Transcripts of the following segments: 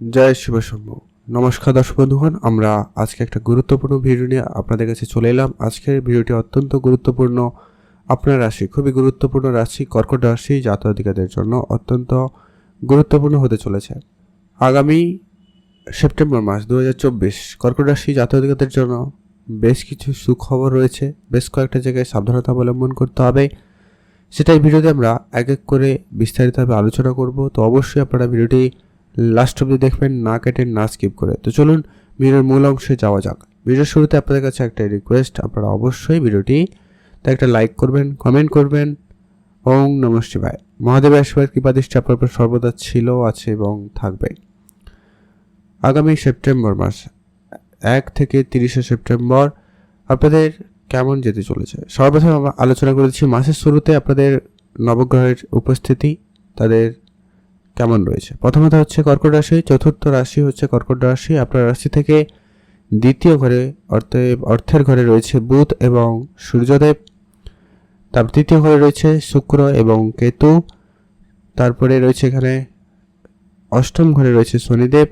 জয় শিব শম্ভু নমস্কার দর্শক বন্ধুগণ, আমরা আজকে একটা গুরুত্বপূর্ণ ভিডিও নিয়ে আপনাদের কাছে চলে এলাম। আজকের ভিডিওটি অত্যন্ত গুরুত্বপূর্ণ। আপনার রাশি খুবই গুরুত্বপূর্ণ রাশি, কর্কট রাশি জাতকাধিকাদের জন্য অত্যন্ত গুরুত্বপূর্ণ হতে চলেছে। আগামী সেপ্টেম্বর মাস দু হাজার চব্বিশ, কর্কট রাশি জাতকাধিকাদের জন্য বেশ কিছু সুখবর রয়েছে। বেশ কয়েকটা জায়গায় সাবধানতা অবলম্বন করতে হবে। সেটাই ভিডিওতে আমরা এক এক করে বিস্তারিতভাবে আলোচনা করব। তো অবশ্যই আপনারা ভিডিওটি লাস্ট অব্দি দেখবেন, না কেটে না স্কিপ করে। তো চলুন, ভিডিওর মূল অংশে যাওয়া যাক। ভিডিওর শুরুতে আপনাদের কাছে একটা রিকোয়েস্ট আপনারা অবশ্যই ভিডিওটি একটা লাইক করবেন কমেন্ট করবেন, ওং নম শিবায়। মহাদেব আশীর্বাদ, কৃপা, দৃষ্টি, আপনার সর্বদা ছিল, আছে এবং থাকবে। আগামী সেপ্টেম্বর মাস, এক থেকে তিরিশে সেপ্টেম্বর আপনাদের কেমন যেতে চলেছে? সর্বপ্রথম আমরা আলোচনা করেছি, মাসের শুরুতে আপনাদের নবগ্রহের উপস্থিতি, তাদের কেমন রয়েছে? প্রথমত হচ্ছে কর্কট রাশি, চতুর্থ রাশি হচ্ছে কর্কট রাশি। আপনার রাশি থেকে দ্বিতীয় ঘরে অর্থে, অর্থের ঘরে রয়েছে বুধ এবং সূর্যদেব তার তৃতীয় ঘরে রয়েছে শুক্র এবং কেতু। তারপরে রয়েছে এখানে অষ্টম ঘরে রয়েছে শনিদেব,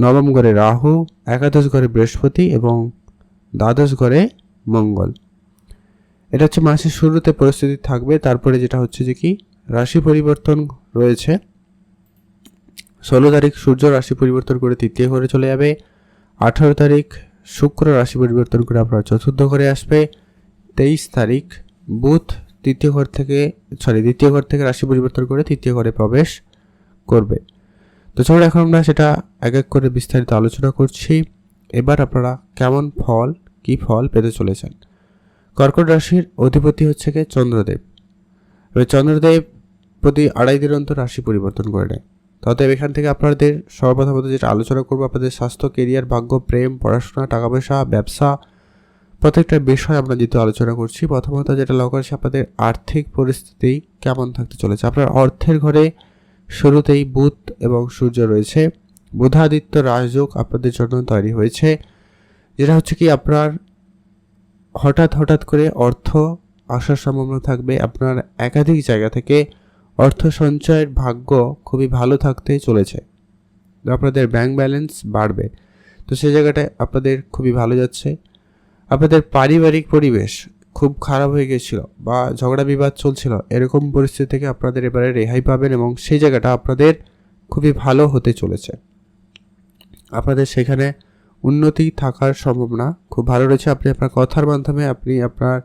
নবম ঘরে রাহু, একাদশ ঘরে বৃহস্পতি এবং দ্বাদশ ঘরে মঙ্গল। এটা হচ্ছে মাসের শুরুতে পরিস্থিতি থাকবে। তারপরে যেটা হচ্ছে যে কি, রাশি পরিবর্তন রয়েছে। ষোলো তারিখ সূর্য রাশি পরিবর্তন করে তৃতীয় ঘরে চলে যাবে। আঠারো তারিখ শুক্র রাশি পরিবর্তন করে আপনার চতুর্থ ঘরে আসবে। তেইশ তারিখ বুধ তৃতীয় ঘর থেকে সরি দ্বিতীয় ঘর থেকে রাশি পরিবর্তন করে তৃতীয় ঘরে প্রবেশ করবে। তো চলুন এখন আমরা সেটা এক এক করে বিস্তারিত আলোচনা করছি। এবার আপনারা কেমন ফল, কি ফল পেতে চলেছেন? কর্কট রাশির অধিপতি হচ্ছে কে? চন্দ্রদেব। এবার চন্দ্রদেব প্রতি আড়াই দিন অন্তর রাশি পরিবর্তন করে নেয়। অতএব এখান থেকে আপনাদের সর্বপ্রথমত যেটা আলোচনা করব, আপনাদের স্বাস্থ্য কেরিয়ার ভাগ্য, প্রেম, পড়াশোনা টাকা পয়সা ব্যবসা প্রত্যেকটা বিষয় আমরা যেহেতু আলোচনা করছি, প্রথমত যেটা লক্ষ্য করছি, আপনাদের আর্থিক পরিস্থিতি কেমন থাকতে চলেছে। আপনার অর্থের ঘরে শুরুতেই বুধ এবং সূর্য রয়েছে। বুধাদিত্য রাজযোগ আপনাদের জন্য তৈরি হয়েছে। যেটা হচ্ছে কি, আপনার হঠাৎ হঠাৎ করে অর্থ আসার সম্ভাবনা থাকবে আপনার একাধিক জায়গা থেকে। অর্থ সঞ্চয়ের ভাগ্য খুবই ভালো থাকতে চলেছে। আপনাদের ব্যাংক ব্যালেন্স বাড়বে। তো সেই জায়গাটায় আপনাদের খুবই ভালো যাচ্ছে। আপনাদের পারিবারিক পরিবেশ খুব খারাপ হয়ে গেছিল বা ঝগড়া বিবাদ চলছিল, এরকম পরিস্থিতি থেকে আপনাদের এবারে রেহাই পাবেন এবং সেই জায়গাটা আপনাদের খুবই ভালো হতে চলেছে। আপনাদের সেখানে উন্নতি থাকার সম্ভাবনা খুব ভালো রয়েছে। আপনি আপনার কথার মাধ্যমে আপনি আপনার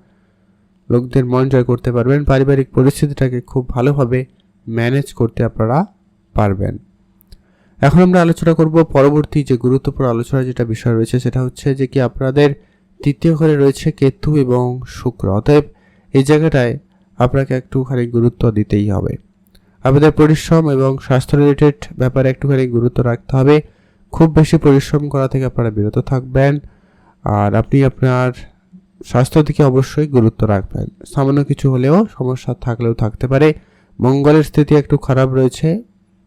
লোকদের মন জয় করতে পারবেন, পারিবারিক পরিস্থিতিটাকে খুব ভালোভাবে ম্যানেজ করতে আপনারা পারবেন। এখন আমরা আলোচনা করব পরবর্তী যে গুরুত্বপূর্ণ আলোচনা যেটা বিষয় রয়েছে, সেটা হচ্ছে যে কি আপনাদের তৃতীয় ঘরে রয়েছে কেতু এবং শুক্র। অতএব এই জায়গাটায় আপনাকে একটুখানি গুরুত্ব দিতেই হবে। আপনাদের পরিশ্রম এবং স্বাস্থ্য রিলেটেড ব্যাপারে একটুখানি গুরুত্ব রাখতে হবে। খুব বেশি পরিশ্রম করা থেকে আপনারা বিরত থাকবেন। আর আপনি আপনার স্বাস্থ্য দিকে অবশ্যই গুরুত্ব রাখবেন। সামান্য কিছু হলেও সমস্যা থাকলেও থাকতে পারে। মঙ্গলের স্থিতি একটু খারাপ রয়েছে।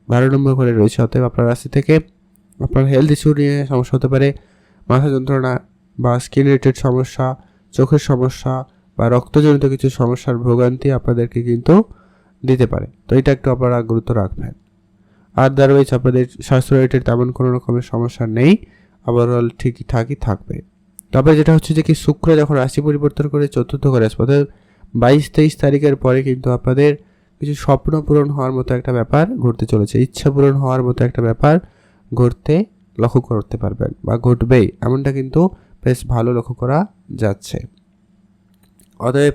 বারো নম্বর ঘরে রয়েছে, অতএব আপনার রাশি থেকে আপনার হেলথ ইস্যু নিয়ে সমস্যা হতে পারে। মাথা যন্ত্রণা বা স্কিন রিলেটেড সমস্যা, চোখের সমস্যা বা রক্তজনিত কিছু সমস্যার ভোগান্তি আপনাদেরকে কিন্তু দিতে পারে। তো এটা একটু আপনারা গুরুত্ব রাখবেন। আদারওয়াইজ আপনাদের স্বাস্থ্য রিলেটেড তেমন কোনো রকমের সমস্যা নেই। ওভারঅল ঠিকঠাকই থাকবে। তবে যেটা হচ্ছে যে কি শুক্র যখন রাশি পরিবর্তন করে চতুর্থ করে আসবে, অর্থাৎ বাইশ তেইশ তারিখের পরে কিন্তু আপনাদের কিছু স্বপ্ন পূরণ হওয়ার মতো একটা ব্যাপার ঘটতে চলেছে। ইচ্ছা পূরণ হওয়ার মতো একটা ব্যাপার ঘটতে লক্ষ্য করতে পারবেন বা ঘটবেই। এমনটা কিন্তু বেশ ভালো লক্ষ্য করা যাচ্ছে। অতএব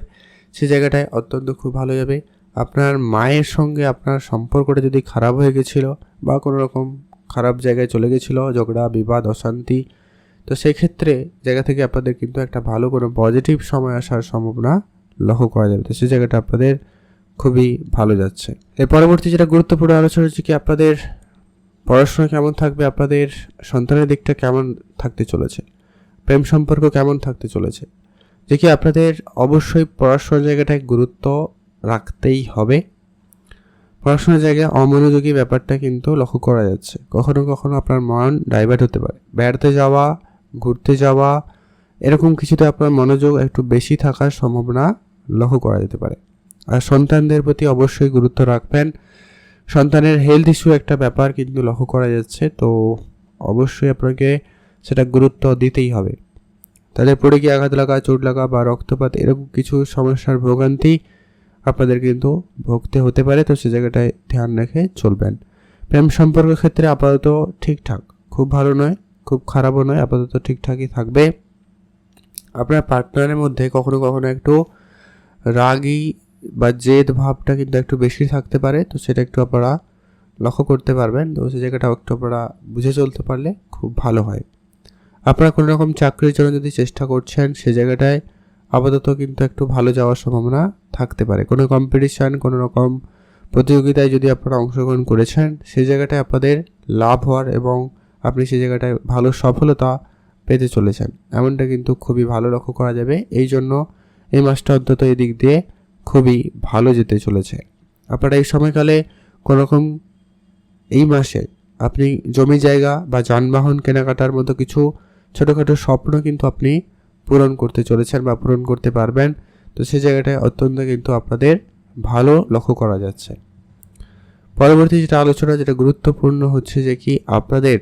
সে জায়গাটায় অত্যন্ত খুব ভালো যাবে। আপনার মায়ের সঙ্গে আপনার সম্পর্কটা যদি খারাপ হয়ে গেছিল বা কোনো রকম খারাপ জায়গায় চলে গেছিল, ঝগড়া, বিবাদ, অশান্তি তো সেই ক্ষেত্রে জায়গা থেকে আপনাদের কিন্তু একটা ভালো কোনো পজিটিভ সময় আসার সম্ভাবনা লক্ষ্য করা যাবে। তো সেই জায়গাটা আপনাদের খুবই ভালো যাচ্ছে। এর পরবর্তী যেটা গুরুত্বপূর্ণ আলোচনা হচ্ছে কি, আপনাদের পড়াশোনা কেমন থাকবে, আপনাদের সন্তানের দিকটা কেমন থাকতে চলেছে, প্রেম সম্পর্ক কেমন থাকতে চলেছে, যে কি আপনাদের অবশ্যই পড়াশোনার জায়গাটায় গুরুত্ব রাখতেই হবে। পড়াশোনার জায়গায় অমনোযোগী ব্যাপারটা কিন্তু লক্ষ্য করা যাচ্ছে। কখনো কখনো আপনার মন ডাইভার্ট হতে পারে। বেড়াতে যাওয়া ঘুরতে যাওয়া, এরকম কিছুতে আপনার মনোযোগ একটু বেশি থাকার সম্ভাবনা লক্ষ্য করা যেতে পারে। আর সন্তানদের প্রতি অবশ্যই গুরুত্ব রাখবেন। সন্তানের হেলথ ইস্যু একটা ব্যাপার কিন্তু লক্ষ্য করা যাচ্ছে, তো অবশ্যই আপনাকে সেটা গুরুত্ব দিতেই হবে। তাদের পড়ে গিয়ে আঘাত লাগা, চোট লাগা বা রক্তপাত এরকম কিছু সমস্যার ভোগান্তি আপনাদের কিন্তু ভুগতে হতে পারে, তো সে জায়গাটায় ধ্যান রেখে চলবেন। প্রেম সম্পর্কের ক্ষেত্রে আপাতত ঠিকঠাক, খুব ভালো নয়। খুব খারাপও নয়, আপাতত ঠিকঠাকই থাকবে। আপনার পার্টনারের মধ্যে কখনো কখনো একটু রাগী বা জেদ ভাবটা কিন্তু একটু বেশি থাকতে পারে, তো সেটা একটু আপনারা লক্ষ্য করতে পারবেন। তো সেই জায়গাটা একটু আপনারা বুঝে চলতে পারলে খুব ভালো হয়। আপনারা কোনো রকম চাকরির জন্য যদি চেষ্টা করছেন, সে জায়গাটায় আপাতত কিন্তু একটু ভালো যাওয়ার সম্ভাবনা থাকতে পারে। কোনো কম্পিটিশান কোনো রকম প্রতিযোগিতায় যদি আপনারা অংশগ্রহণ করেছেন সেই জায়গাটায় আপনাদের লাভ হওয়ার এবং আপনি সেই জায়গাটায় ভালো সফলতা পেতে চলেছেন। এমনটা কিন্তু খুবই ভালো লক্ষ্য করা যাবে। এই জন্য এই মাসটা অন্তত এই দিক দিয়ে খুবই ভালো যেতে চলেছে। আপনারা এই সময়কালে কোনোরকম এই মাসে আপনি জমি জায়গা বা যানবাহন, কেনাকাটার মতো কিছু ছোটোখাটো স্বপ্ন কিন্তু আপনি পূরণ করতে চলেছেন বা পূরণ করতে পারবেন। তো সেই জায়গাটায় অত্যন্ত কিন্তু আপনাদের ভালো লক্ষ্য করা যাচ্ছে। পরবর্তী যেটা আলোচনা, যেটা গুরুত্বপূর্ণ হচ্ছে যে কি আপনাদের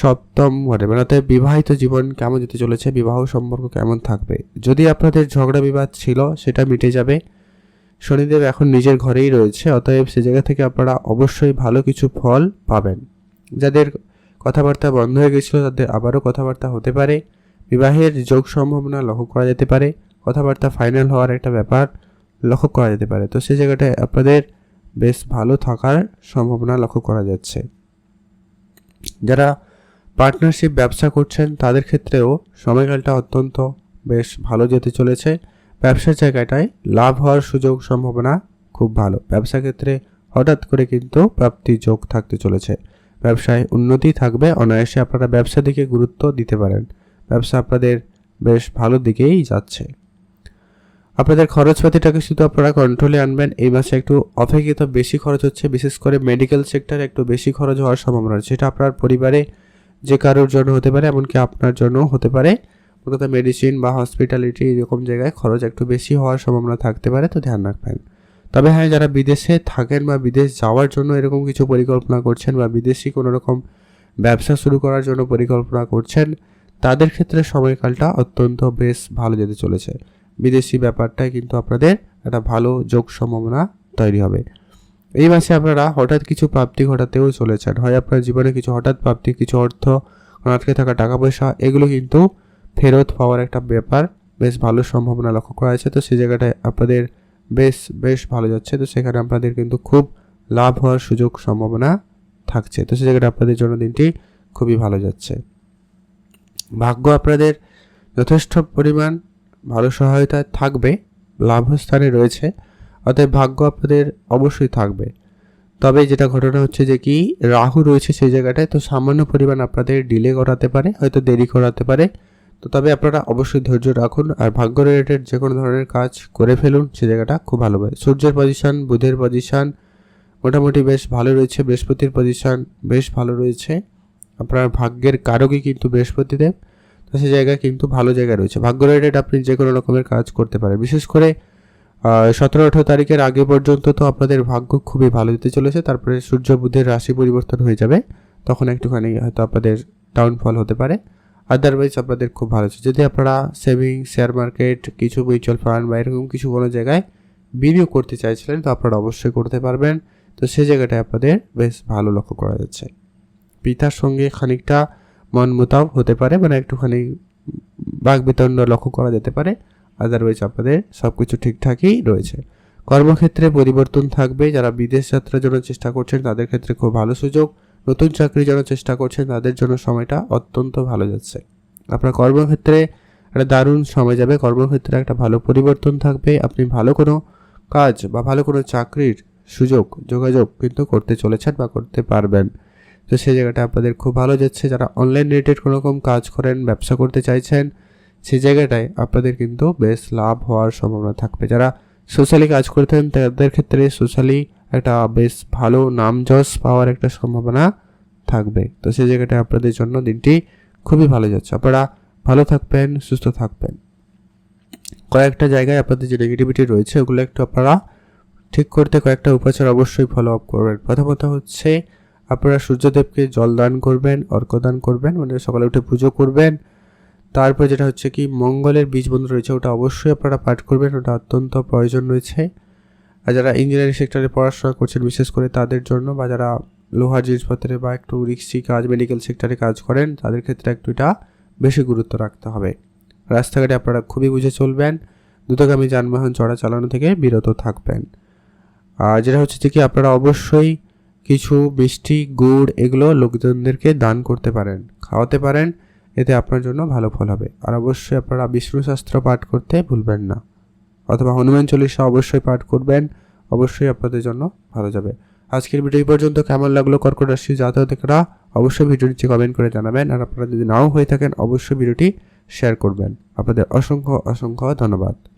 সপ্তম মানে অর্থাৎ বিবাহিত জীবন কেমন যেতে চলেছে, বিবাহ সম্পর্ক কেমন থাকবে? যদি আপনাদের ঝগড়া বিবাদ ছিল, সেটা মিটে যাবে। শনিদেব এখন নিজের ঘরেই রয়েছে, অতএব সে জায়গা থেকে আপনারা অবশ্যই ভালো কিছু ফল পাবেন। যাদের কথাবার্তা বন্ধ হয়ে গেছিল, তাদের আবারও কথাবার্তা হতে পারে। বিবাহের যোগ সম্ভাবনা লক্ষ্য করা যেতে পারে। কথাবার্তা ফাইনাল হওয়ার একটা ব্যাপার লক্ষ্য করা যেতে পারে। তো সেই জায়গাটায় আপনাদের বেশ ভালো থাকার সম্ভাবনা লক্ষ্য করা যাচ্ছে। যারা পার্টনারশিপ ব্যবসা করছেন, তাদের ক্ষেত্রেও সময়কালটা অত্যন্ত বেশ ভালো যেতে চলেছে। ব্যবসার জায়গাটায় লাভ হওয়ার সুযোগ সম্ভাবনা খুব ভালো। ব্যবসা ক্ষেত্রে হঠাৎ করে কিন্তু প্রাপ্তি যোগ থাকতে চলেছে। ব্যবসায় উন্নতি থাকবে, অনায়াসে আপনারা ব্যবসা দিকে গুরুত্ব দিতে পারেন। ব্যবসা আপনাদের বেশ ভালো দিকেই যাচ্ছে। আপনাদের খরচপাতিটাকে শুধু আপনারা কন্ট্রোলে আনবেন, এই মাসে একটু অপেক্ষিত বেশি খরচ হচ্ছে, বিশেষ করে মেডিকেল সেক্টরে একটু বেশি খরচ হওয়ার সম্ভাবনা সেটা আপনার পরিবারে যে কারোর জন্য হতে পারে, এমনকি আপনার জন্য হতে পারে। মূলত মেডিসিন বা হসপিটালিটি এরকম জায়গায় খরচ একটু বেশি হওয়ার সম্ভাবনা থাকতে পারে, তো ধ্যান রাখবেন। তবে হ্যাঁ যারা বিদেশে থাকেন বা বিদেশ যাওয়ার জন্য এরকম কিছু পরিকল্পনা করছেন বা বিদেশি কোনো রকম ব্যবসা শুরু করার জন্য পরিকল্পনা করছেন, তাদের ক্ষেত্রে সময়কালটা অত্যন্ত বেশ ভালো যেতে চলেছে। বিদেশি ব্যাপারটায় কিন্তু আপনাদের একটা ভালো যোগ সম্ভাবনা তৈরি হবে। এই মাসে আপনারা হঠাৎ কিছু প্রাপ্তি ঘটাতেও চলেছেন। হয় আপনার জীবনে কিছু হঠাৎ প্রাপ্তি, কিছু অর্থ, আটকে থাকা টাকা পয়সা এগুলো কিন্তু ফেরত পাওয়ার একটা ব্যাপার। বেশ ভালো সম্ভাবনা লক্ষ্য করা আছে তো সেই জায়গাটায় আপনাদের বেশ বেশ ভালো যাচ্ছে। তো সেখানে আপনাদের কিন্তু খুব লাভ হওয়ার সুযোগ সম্ভাবনা থাকছে। তো সেই জায়গাটা আপনাদের জন্য দিনটি খুবই ভালো যাচ্ছে। ভাগ্য আপনাদের যথেষ্ট পরিমাণ ভালো সহায়তা থাকবে, লাভস্থানে রয়েছে। অতএব ভাগ্য আপনাদের অবশ্যই থাকবে। তবে যেটা ঘটনা হচ্ছে যে কি, রাহু রয়েছে সেই জায়গাটায়, তো সামান্য পরিমাণ আপনাদের ডিলে করাতে পারে, হয়তো দেরি করাতে পারে। তো তবে আপনারা অবশ্যই ধৈর্য রাখুন আর ভাগ্য রিলেটেড যে কোনো ধরনের কাজ করে ফেলুন, সে জায়গাটা খুব ভালো হবে সূর্যের পজিশন বুধের পজিশন মোটামুটি বেশ ভালো রয়েছে, বৃহস্পতির পজিশন বেশ ভালো রয়েছে। আপনার ভাগ্যের কারকই কিন্তু বৃহস্পতিদেব, তো সেই জায়গায় কিন্তু ভালো জায়গায় রয়েছে। ভাগ্য রিলেটেড আপনি যে কোনো রকমের কাজ করতে পারেন। বিশেষ করে সতেরো আঠেরো তারিখের আগে পর্যন্ত তো আপনাদের ভাগ্য খুবই ভালো দিতে চলেছে, তারপরে সূর্য বুধের রাশি পরিবর্তন হয়ে যাবে, তখন একটুখানি হয়তো আপনাদের ডাউনফল হতে পারে। আদারওয়াইজ আপনাদের খুব ভালো আছে। যদি আপনারা সেভিং শেয়ার মার্কেট কিছু মিউচুয়াল ফান্ড বা এরকম কিছু কোনো জায়গায় বিনিয়োগ করতে চাইছিলেন, তো আপনারা অবশ্যই করতে পারবেন। তো সেই জায়গাটায় আপনাদের বেশ ভালো লক্ষ্য করা যাচ্ছে। পিতার সঙ্গে খানিকটা মন মোতাব হতে পারে মানে একটুখানি বাঘ বিতণ্ড লক্ষ্য করা যেতে পারে। আদারওয়াইজ আপনাদের সব কিছু ঠিকঠাকই রয়েছে। কর্মক্ষেত্রে পরিবর্তন থাকবে, যারা বিদেশ যাত্রার জন্য চেষ্টা করছেন তাদের ক্ষেত্রে খুব ভালো সুযোগ। নতুন চাকরির জন্য চেষ্টা করছেন তাদের জন্য সময়টা অত্যন্ত ভালো যাচ্ছে। আপনার কর্মক্ষেত্রে একটা দারুণ সময় যাবে, কর্মক্ষেত্রে একটা ভালো পরিবর্তন থাকবে, আপনি ভালো কোনো কাজ বা ভালো কোনো চাকরির সুযোগ, যোগাযোগ কিন্তু করতে চলেছেন বা করতে পারবেন। তো সেই জায়গাটা আপনাদের খুব ভালো যাচ্ছে, যারা অনলাইন রিলেটেড কোনো রকম কাজ করেন, ব্যবসা করতে চাইছেন সেই জায়গাটায় আপনাদের কিন্তু বেশ লাভ হওয়ার সম্ভাবনা থাকবে। যারা সোশ্যালি কাজ করতেন তাদের ক্ষেত্রে সোশ্যালি একটা বেশ ভালো নাম যশ পাওয়ার একটা সম্ভাবনা থাকবে। তো সেই জায়গাটায় আপনাদের জন্য দিনটি খুবই ভালো যাচ্ছে। আপনারা ভালো থাকবেন, সুস্থ থাকবেন। কয়েকটা জায়গায় আপনাদের যে নেগেটিভিটি রয়েছে, ওগুলো একটু আপনারা ঠিক করতে কয়েকটা উপাচার অবশ্যই ফলো আপ করবেন। প্রথমত হচ্ছে, আপনারা সূর্যদেবকে জল দান করবেন, অর্কদান করবেন মানে সকালে উঠে পুজো করবেন তারপর যেটা হচ্ছে কি, মঙ্গলের বীজ বন্ধ রয়েছে, ওটা অবশ্যই আপনারা পাঠ করবেন, ওটা অত্যন্ত প্রয়োজন রয়েছে। আর যারা ইঞ্জিনিয়ারিং সেক্টরে পড়াশোনা করছেন, বিশেষ করে তাদের জন্য, বা যারা লোহার জিনিসপত্রে বা একটু রিক্সি কাজ মেডিকেল সেক্টরে কাজ করেন, তাদের ক্ষেত্রে একটু এটা বেশি গুরুত্ব রাখতে হবে। রাস্তাঘাটে আপনারা খুবই বুঝে চলবেন, দ্রুতগামী যানবাহন চড়া চালানো থেকে বিরত থাকবেন। আর যেটা হচ্ছে যে কি, আপনারা অবশ্যই কিছু মিষ্টি, গুড়, এগুলো লোকজনদেরকে দান করতে পারেন, খাওয়াতে পারেন। এতে আপনার জন্য ভালো ফল হবে। আর অবশ্যই আপনারা বিষ্ণু শাস্ত্র পাঠ করতে ভুলবেন না। অথবা হনুমান চল্লিশা অবশ্যই পাঠ করবেন। অবশ্যই আপনাদের জন্য ভালো যাবে। আজকের ভিডিও পর্যন্ত। কেমন লাগল কর্কট রাশি জাতকরা? অবশ্যই ভিডিও নিচে কমেন্ট করে জানাবেন। আর আপনারা যদি নাও হয়ে থাকেন, অবশ্যই ভিডিওটি শেয়ার করবেন। আপনাদের অসংখ্য অসংখ্য ধন্যবাদ।